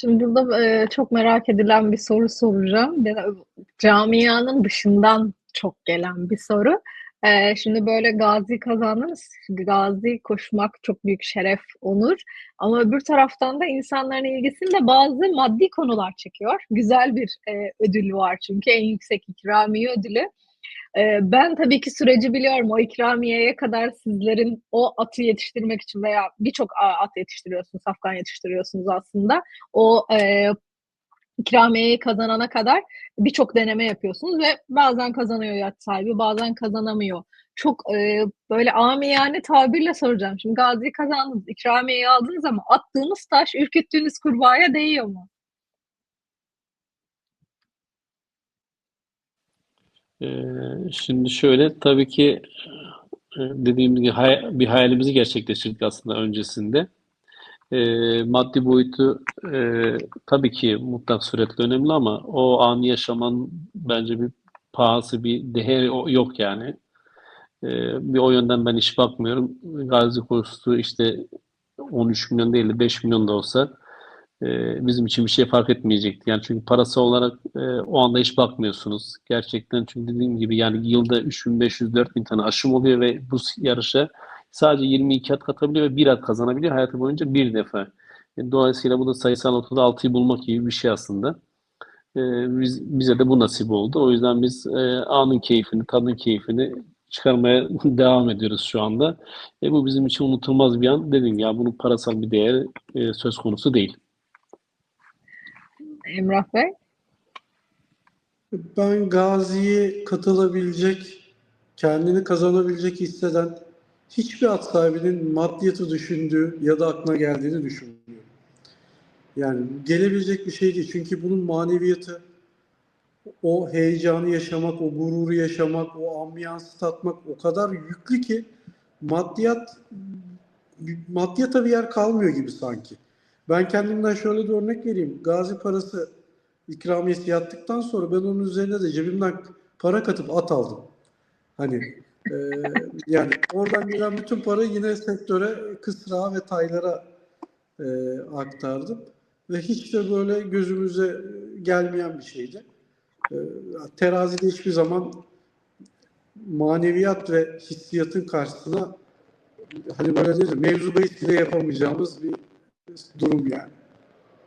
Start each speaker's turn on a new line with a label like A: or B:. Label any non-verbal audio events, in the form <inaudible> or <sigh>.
A: Şimdi burada e, çok merak edilen bir soru soracağım. Camianın dışından çok gelen bir soru. E, şimdi böyle gazi kazandınız. Gazi koşmak çok büyük şeref, onur. Ama öbür taraftan da insanların ilgisini de bazı maddi konular çekiyor. Güzel bir e, ödül var çünkü en yüksek ikramiye ödülü. Ee, ben tabii ki süreci biliyorum. O ikramiyeye kadar sizlerin o atı yetiştirmek için veya birçok at yetiştiriyorsunuz, safkan yetiştiriyorsunuz aslında. O e, ikramiyeyi kazanana kadar birçok deneme yapıyorsunuz ve bazen kazanıyor yat sahibi, bazen kazanamıyor. Çok e, böyle amiyane tabirle soracağım. Şimdi Gazi'yi kazandınız, ikramiyeyi aldınız ama attığınız taş ürküttüğünüz kurbağaya değiyor mu?
B: Ee, şimdi şöyle tabii ki e, dediğim gibi hay- bir hayalimizi gerçekleştirdik aslında öncesinde. Ee, maddi boyutu e, tabii ki mutlak suretle önemli ama o anı yaşaman bence bir pahası bir değeri o- yok yani. Ee, bir o yönden ben hiç bakmıyorum. Gazi Kostu işte 13 milyon değil de 5 milyon da olsa e, bizim için bir şey fark etmeyecekti. Yani çünkü parası olarak e, o anda hiç bakmıyorsunuz. Gerçekten çünkü dediğim gibi yani yılda 3500-4000 tane aşım oluyor ve bu yarışa sadece 22 at katabiliyor ve bir at kazanabiliyor hayatı boyunca bir defa. E, dolayısıyla bu da sayısal notada 6'yı bulmak gibi bir şey aslında. E, biz, bize de bu nasip oldu. O yüzden biz e, anın keyfini, tadın keyfini çıkarmaya <laughs> devam ediyoruz şu anda. E, bu bizim için unutulmaz bir an. Dedim ya bunun parasal bir değeri e, söz konusu değil.
A: Emrah Bey?
C: Ben Gazi'ye katılabilecek, kendini kazanabilecek hisseden hiçbir at sahibinin maddiyatı düşündüğü ya da aklına geldiğini düşünmüyorum. Yani gelebilecek bir şey değil. Çünkü bunun maneviyatı, o heyecanı yaşamak, o gururu yaşamak, o ambiyansı tatmak o kadar yüklü ki maddiyat maddiyata bir yer kalmıyor gibi sanki. Ben kendimden şöyle bir örnek vereyim. Gazi parası ikramiyesi yattıktan sonra ben onun üzerine de cebimden para katıp at aldım. Hani e, yani oradan gelen bütün parayı yine sektöre, kısrağa ve taylara e, aktardım. Ve hiç de böyle gözümüze gelmeyen bir şeydi. E, terazide hiçbir zaman maneviyat ve hissiyatın karşısına hani böyle değil, mevzu bahis bile yapamayacağımız bir durum yani.